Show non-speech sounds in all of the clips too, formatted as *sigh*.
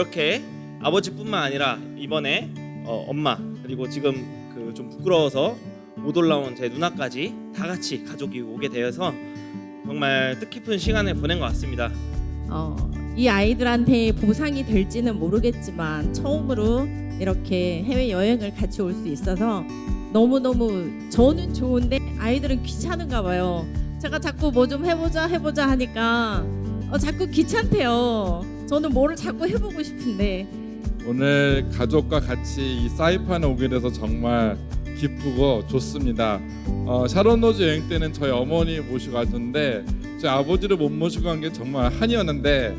이렇게 아버지뿐만 아니라 이번에 어, 엄마 그리고 지금 그 좀 부끄러워서 못 올라온 제 누나까지 다 같이 가족이 오게 되어서 정말 뜻깊은 시간을 보낸 것 같습니다. 어, 이 아이들한테 보상이 될지는 모르겠지만 처음으로 이렇게 해외 여행을 같이 올 수 있어서 너무 너무 저는 좋은데 아이들은 귀찮은가 봐요. 제가 자꾸 뭐 좀 해보자 해보자 하니까 어, 자꾸 귀찮대요. 저는 뭐를 자꾸 해보고 싶은데 오늘 가족과 같이 이 사이판에 오게 돼서 정말 기쁘고 좋습니다. 어, 샤론 로즈 여행 때는 저희 어머니 모시고 왔는데 저희 아버지를 못 모시고 간 게 정말 한이었는데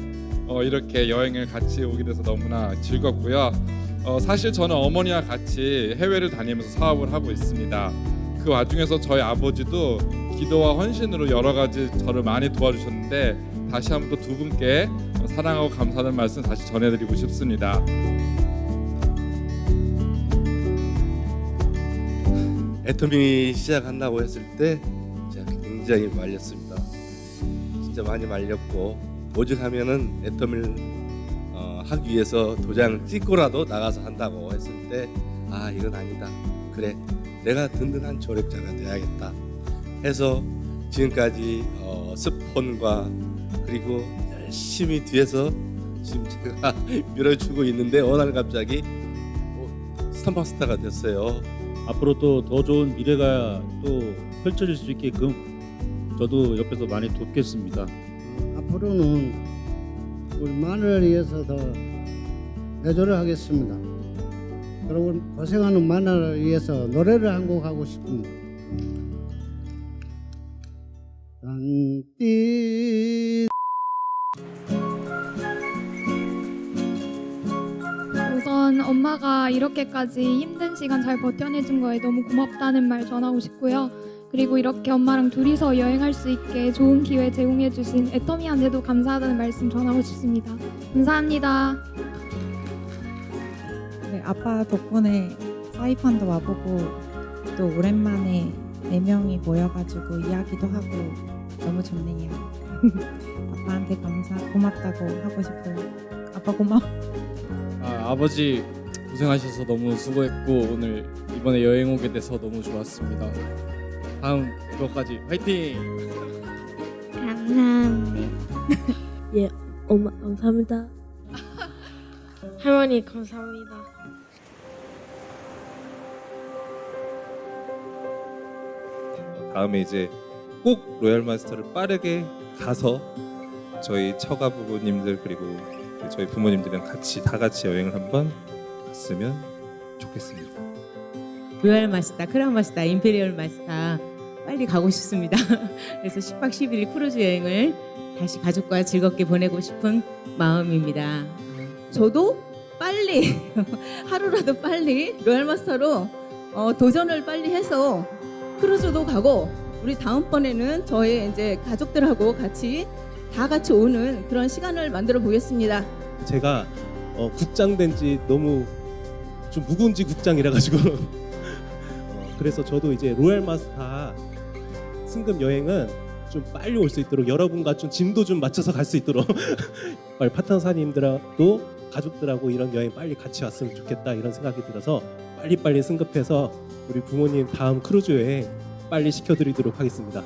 어, 이렇게 여행을 같이 오게 돼서 너무나 즐겁고요. 어, 사실 저는 어머니와 같이 해외를 다니면서 사업을 하고 있습니다. 그 와중에서 저희 아버지도 기도와 헌신으로 여러 가지 저를 많이 도와주셨는데 다시 한번 또 두 분께 사랑하고 감사하는 말씀 다시 전해드리고 싶습니다. 애터미 시작한다고 했을 때 제가 굉장히 말렸습니다. 진짜 많이 말렸고 오죽하면은 애터미를 어, 하기 위해서 도장 찍고라도 나가서 한다고 했을 때 아 이건 아니다. 그래 내가 든든한 조력자가 돼야겠다. 해서 지금까지 어, 스폰과 그리고 열심히 뒤에서 지금 제가 *laughs* 밀어주고 있는데 어느 날 갑자기 어, 스타마스타가 됐어요. 앞으로 또 더 좋은 미래가 또 펼쳐질 수 있게끔 저도 옆에서 많이 돕겠습니다. 앞으로는 우리 마늘을 위해서 더 내조를 하겠습니다. 그리고 고생하는 마늘을 위해서 노래를 한 곡 하고 싶습니다. 우선 엄마가 이렇게까지 힘든 시간 잘 버텨내준 거에 너무 고맙다는 말 전하고 싶고요. 그리고 이렇게 엄마랑 둘이서 여행할 수 있게 좋은 기회 제공해주신 애터미한테도 감사하다는 말씀 전하고 싶습니다. 감사합니다. 네, 아빠 덕분에 사이판도 와보고 또 오랜만에 네 명이 모여가지고 이야기도 하고 너무 좋네요. *laughs* 아빠한테 감사 고맙다고 하고 싶어요. 아빠 고마워. 아, 아버지 고생하셔서 너무 수고했고 오늘 이번에 여행 오게 돼서 너무 좋았습니다. 다음 그거까지 화이팅! 감사합니다. 예, 엄마 감사합니다. 할머니 감사합니다. 다음에 이제 꼭 로얄 마스터를 빠르게 가서 저희 처가 부부님들 그리고 저희 부모님들이랑 같이 다 같이 여행을 한번 갔으면 좋겠습니다. 로얄 마스타, 크라운 마스타, 임페리얼 마스타 빨리 가고 싶습니다. *laughs* 그래서 10박 11일 크루즈 여행을 다시 가족과 즐겁게 보내고 싶은 마음입니다. 저도 빨리 *laughs* 하루라도 빨리 로얄 마스터로 어, 도전을 빨리 해서 크루즈도 가고 우리 다음번에는 저희 이제 가족들하고 같이 다 같이 오는 그런 시간을 만들어 보겠습니다. 제가 어, 국장 된 지 너무 좀 묵은지 국장이라 가지고 *laughs* 어, 그래서 저도 이제 로얄 마스터 승급 여행은 좀 빨리 올 수 있도록 여러분과 좀 짐도 좀 맞춰서 갈 수 있도록 *laughs* 빨리 파트너사님들하고 가족들하고 이런 여행 빨리 같이 왔으면 좋겠다 이런 생각이 들어서 빨리빨리 승급해서 우리 부모님 다음 크루즈 여행 빨리 시켜드리도록 하겠습니다.